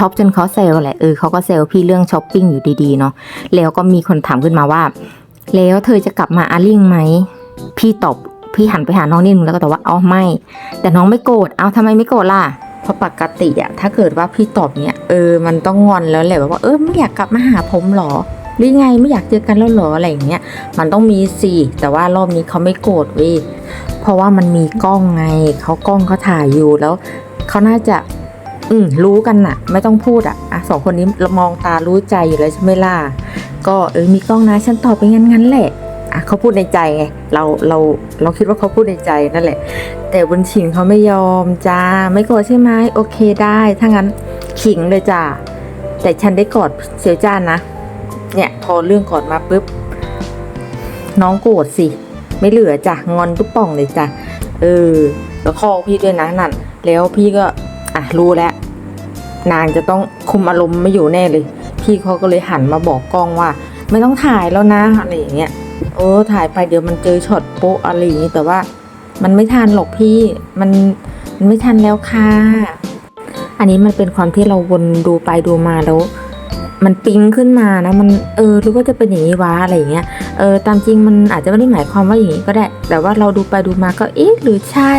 ช็อปจนเขาเซลแหละเออเขาก็เซลพี่เรื่องช้อปปิ้งอยู่ดีๆเนาะแล้วก็มีคนถามขึ้นมาว่า แล้วเธอจะกลับมาอาลิงไหมพี่ตอบพี่หันไปหาน้องนิดนึงแล้วก็ตอบว่าอ๋อไม่ แต่น้องไม่โกรธเอาทำไมไม่โกรธล่ะเพราะปกติอะถ้าเกิดว่าพี่ตอบเนี้ยเออมันต้องงอนแล้วแหละแบบว่าเออไม่อยากกลับมาหาผมหรอหรือไงไม่อยากเจอกันแล้วหรออะไรอย่างเงี้ยมันต้องมีสิแต่ว่ารอบนี้เขาไม่โกรธเว้ยเพราะว่ามันมีกล้องไงเขากล้องเขาถ่ายอยู่แล้วเขาน่าจะ อืมรู้กันน่ะ ไม่ต้องพูดอะอะสองคนนี้เรามองตารู้ใจอยู่แล้วใช่ไหมล่ะก็เออมีกล้องนะฉันตอบไปงั้นงั้นแหละอะเขาพูดในใจไงเราเราเราคิดว่าเขาพูดในใจนั่นแหละ แต่บุญชินเขาไม่ยอมจ้าไม่โกรธใช่ไหมโอเคได้ถ้างั้นขิงเลยจ้าแต่ฉันได้กอดเสียวจ้านนะ เนี่ยพอเรื่องกอดมาปุ๊บน้องโกรธสิ ไม่เหลือจ้ะงอนตุ๊บป่องเลยจ้ะเออแล้วคอพี่ด้วยนะนั่นแล้วพี่ก็อะรู้แล้ว นางจะต้องคุมอารมณ์ไม่อยู่แน่เลย พี่เขาก็เลยหันมาบอกกล้องว่า ไม่ต้องถ่ายแล้วนะอะไรอย่างเงี้ยเออถ่ายไปเดี๋ยวมันเจอช็อตโป๊ะอะไรอย่างงี้แต่ว่ามันไม่ทันหรอกพี่มันมันไม่ทันแล้วค่ะอันนี้มันเป็นความที่เราวนดูไปดูมาแล้ว มันปิ๊งขึ้นมานะมันเออหรือว่าจะเป็นอย่างนี้วะอะไรอย่างเงี้ยเออตามจริงมันอาจจะไม่ได้หมายความว่าอย่างนี้ก็ได้ แต่ว่าเราดูไปดูมาก็เอ๊ะหรือใช่